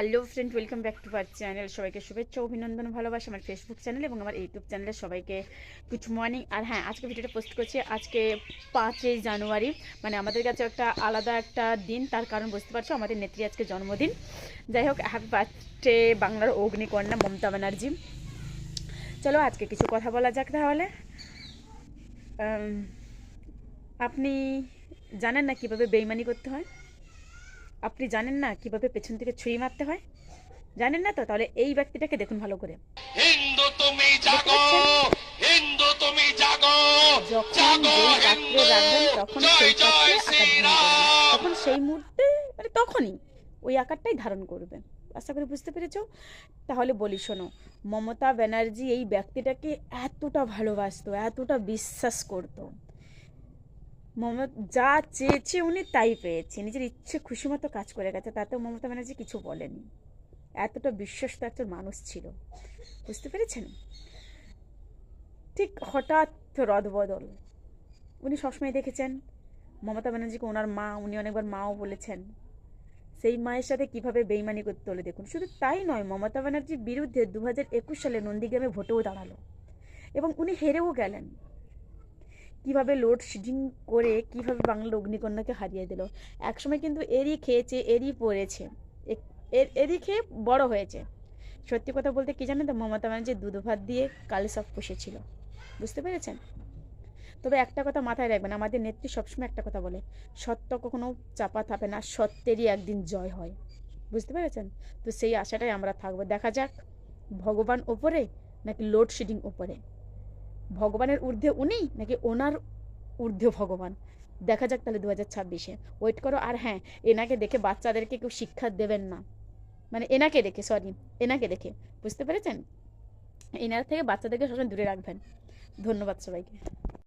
Hello friend welcome back to our channel সবাইকে শুভেচ্ছা, অভিনন্দন, ভালোবাসা, আমার ফেসবুক চ্যানেল এবং আমার ইউটিউব চ্যানেলে সবাইকে গুড মর্নিং আর হ্যাঁ আজকে ভিডিওটা পোস্ট করছি আজকে পাঁচই জানুয়ারি। মানে আমাদের কাছে একটা আলাদা একটা দিন, তার কারণ বুঝতে পারছ, আমাদের নেত্রী আজকে জন্মদিন। যাই হোক হ্যাপি বার্থডে বাংলার অগ্নিকন্যা মমতা ব্যানার্জি। চলো আজকে কিছু কথা বলা যাক তাহলে। আপনি জানেন না কীভাবে বেইমানি করতে হয়? আপনি জানেন না কীভাবে পেছন থেকে ছুঁই মারতে হয়? জানেন না তো? তাহলে এই ব্যক্তিটাকে দেখুন ভালো করে। হিন্দু তুমি জাগো হিন্দু তুমি জাগো যখন রাত্রে রাখবেন তখন সেই তখন সেই মুহূর্তে মানে তখনই ওই আকারটাই ধারণ করবে আশা করি বুঝতে পেরেছ? তাহলে বলি শোনো মমতা ব্যানার্জি এই ব্যক্তিটাকে এতটা ভালোবাসতো এতটা বিশ্বাস করতো। মমতা, যা চেয়েছে উনি তাই পেয়েছে। নিজের ইচ্ছে, খুশি মতো কাজ করে গেছে, তাতেও মমতা ব্যানার্জি কিছু বলেনি। এতটা বিশ্বস্ত একজন মানুষ ছিল। বুঝতে পেরেছেন? ঠিক হঠাৎ রদবদল উনি সবসময় দেখেছেন মমতা ব্যানার্জিকে ওনার মা, উনি অনেকবার মাও বলেছেন। সেই মায়ের সাথে কীভাবে বেইমানি করতে হলো দেখুন। শুধু তাই নয়, মমতা ব্যানার্জির বিরুদ্ধে দু হাজার একুশ সালে নন্দীগ্রামে ভোটেও দাঁড়াল। এবং উনি হেরেও গেলেন। কীভাবে লোডশেডিং করে কীভাবে বাংলার অগ্নিকন্যাকে হারিয়ে দিল। একসময় কিন্তু এরই খেয়েছে, এরই পড়েছে এর, এরই খেয়ে বড় হয়েছে। সত্যি কথা বলতে কি জানেন তো, মমতা ব্যানার্জি দুধ ভাত দিয়ে কালে সব পুষেছিল বুঝতে পেরেছেন? তবে একটা কথা মাথায় রাখবেন, আমাদের নেত্রী সবসময় একটা কথা বলে, সত্য কখনো চাপা থাকে না, সত্যেরই একদিন জয় হয়। বুঝতে পেরেছেন? তো সেই আশাটাই আমরা থাকব। দেখা যাক, ভগবান ওপরে নাকি লোডশেডিং ওপরে? ভগবানের ঊর্ধ্বে উনি নাকি ওনার ঊর্ধ্বে ভগবান? দেখা যাক তাহলে দু হাজার ছাব্বিশে। ওয়েট করো, আর হ্যাঁ এনাকে দেখে বাচ্চাদেরকে কেউ শিক্ষা দেবেন না। মানে এনাকে দেখে সরি এনাকে দেখে। বুঝতে পেরেছেন? এনার থেকে বাচ্চাদেরকে সবসময় দূরে রাখবেন। ধন্যবাদ সবাইকে।